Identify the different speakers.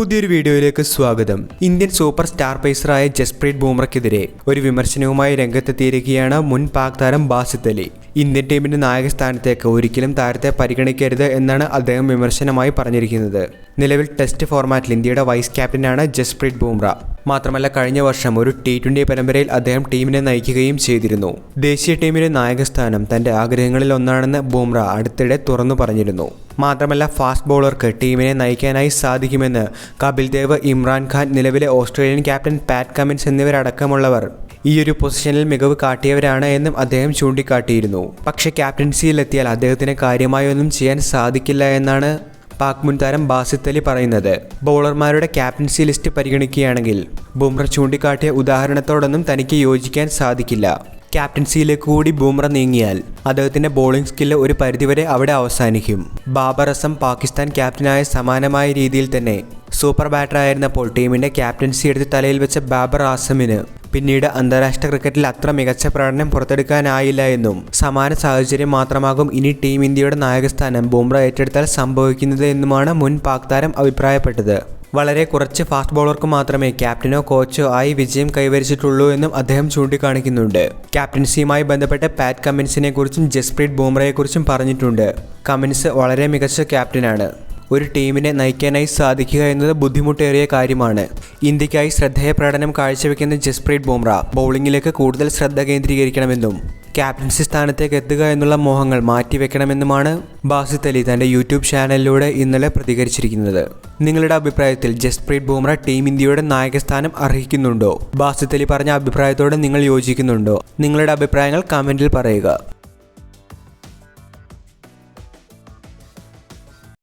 Speaker 1: പുതിയൊരു വീഡിയോയിലേക്ക് സ്വാഗതം. ഇന്ത്യൻ സൂപ്പർ സ്റ്റാർ പേസറായ ജസ്പ്രീത് ബൂമറയ്ക്കെതിരെ ഒരു വിമർശനവുമായി രംഗത്തെത്തിയിരിക്കുകയാണ് മുൻ പാക് താരം ബാസിത് അലി. ഇന്ത്യൻ ടീമിന്റെ നായക സ്ഥാനത്തേക്ക് ഒരിക്കലും താരത്തെ പരിഗണിക്കരുത് എന്നാണ് അദ്ദേഹം വിമർശനമായി പറഞ്ഞിരിക്കുന്നത്. നിലവിൽ ടെസ്റ്റ് ഫോർമാറ്റിൽ ഇന്ത്യയുടെ വൈസ് ക്യാപ്റ്റനാണ് ജസ്പ്രീത് ബുംറ. മാത്രമല്ല കഴിഞ്ഞ വർഷം ഒരു ടി ട്വന്റി പരമ്പരയിൽ അദ്ദേഹം ടീമിനെ നയിക്കുകയും ചെയ്തിരുന്നു. ദേശീയ ടീമിലെ നായകസ്ഥാനം തന്റെ ആഗ്രഹങ്ങളിൽ ഒന്നാണെന്ന് ബുംറ അടുത്തിടെ തുറന്നു പറഞ്ഞിരുന്നു. മാത്രമല്ല ഫാസ്റ്റ് ബോളർക്ക് ടീമിനെ നയിക്കാനായി സാധിക്കുമെന്ന് കപിൽ ദേവ് ഇമ്രാൻഖാൻ നിലവിലെ ഓസ്ട്രേലിയൻ ക്യാപ്റ്റൻ പാറ്റ് കമിൻസ് എന്നിവരടക്കമുള്ളവർ ഈ ഒരു പൊസിഷനിൽ മികവ് കാട്ടിയവരാണ് എന്നും അദ്ദേഹം ചൂണ്ടിക്കാട്ടിയിരുന്നു. പക്ഷേ ക്യാപ്റ്റൻസിയിലെത്തിയാൽ അദ്ദേഹത്തിന് കാര്യമായൊന്നും ചെയ്യാൻ സാധിക്കില്ല എന്നാണ് പാക് മുൻ താരം ബാസിത്ത് അലി പറയുന്നത്. ബൗളർമാരുടെ ക്യാപ്റ്റൻസി ലിസ്റ്റ് പരിഗണിക്കുകയാണെങ്കിൽ ബുംറ ചൂണ്ടിക്കാട്ടിയ ഉദാഹരണത്തോടൊന്നും തനിക്ക് യോജിക്കാൻ സാധിക്കില്ല. ക്യാപ്റ്റൻസിയിലേക്ക് കൂടി ബൂമ്ര നീങ്ങിയാൽ അദ്ദേഹത്തിന്റെ ബോളിംഗ് സ്കില്ല് ഒരു പരിധിവരെ അവിടെ അവസാനിക്കും. ബാബർ അസം പാകിസ്ഥാൻ ക്യാപ്റ്റനായ സമാനമായ രീതിയിൽ തന്നെ സൂപ്പർ ബാറ്റർ ആയിരുന്നപ്പോൾ ടീമിന്റെ ക്യാപ്റ്റൻസി എടുത്ത് തലയിൽ വെച്ച ബാബർ ആസമിന് പിന്നീട് അന്താരാഷ്ട്ര ക്രിക്കറ്റിൽ അത്ര മികച്ച പ്രകടനം പുറത്തെടുക്കാനായില്ല എന്നും സമാന സാഹചര്യം മാത്രമാകും ഇനി ടീം ഇന്ത്യയുടെ നായകസ്ഥാനം ബുംറ ഏറ്റെടുത്താൽ സംഭവിക്കുന്നത് എന്നുമാണ് മുൻ പാക് താരം അഭിപ്രായപ്പെട്ടത്. വളരെ കുറച്ച് ഫാസ്റ്റ് ബോളർക്ക് മാത്രമേ ക്യാപ്റ്റനോ കോച്ചോ ആയി വിജയം കൈവരിച്ചിട്ടുള്ളൂ എന്നും അദ്ദേഹം ചൂണ്ടിക്കാണിക്കുന്നുണ്ട്. ക്യാപ്റ്റൻസിയുമായി ബന്ധപ്പെട്ട പാറ്റ് കമ്മിൻസിനെ കുറിച്ചും ജസ്പ്രീത് ബൂംറയെക്കുറിച്ചും പറഞ്ഞിട്ടുണ്ട്. കമ്മിൻസ് വളരെ മികച്ച ക്യാപ്റ്റനാണ്. ഒരു ടീമിനെ നയിക്കാനായി സാധിക്കുക എന്നത് ബുദ്ധിമുട്ടേറിയ കാര്യമാണ്. ഇന്ത്യക്കായി ശ്രദ്ധേയ പ്രകടനം കാഴ്ചവെക്കുന്ന ജസ്പ്രീത് ബുംറ ബൗളിങ്ങിലേക്ക് കൂടുതൽ ശ്രദ്ധ കേന്ദ്രീകരിക്കണമെന്നും ക്യാപ്റ്റൻസി സ്ഥാനത്തേക്ക് എത്തുക എന്നുള്ള മോഹങ്ങൾ മാറ്റിവെക്കണമെന്നുമാണ് ബാസിത് അലി തന്റെ യൂട്യൂബ് ചാനലിലൂടെ ഇന്നലെ പ്രതികരിച്ചിരിക്കുന്നത്. നിങ്ങളുടെ അഭിപ്രായത്തിൽ ജസ്പ്രീത് ബുംറ ടീം ഇന്ത്യയുടെ നായകസ്ഥാനം അർഹിക്കുന്നുണ്ടോ? ബാസിത് അലി പറഞ്ഞ അഭിപ്രായത്തോട് നിങ്ങൾ യോജിക്കുന്നുണ്ടോ? നിങ്ങളുടെ അഭിപ്രായങ്ങൾ കമന്റിൽ പറയുക.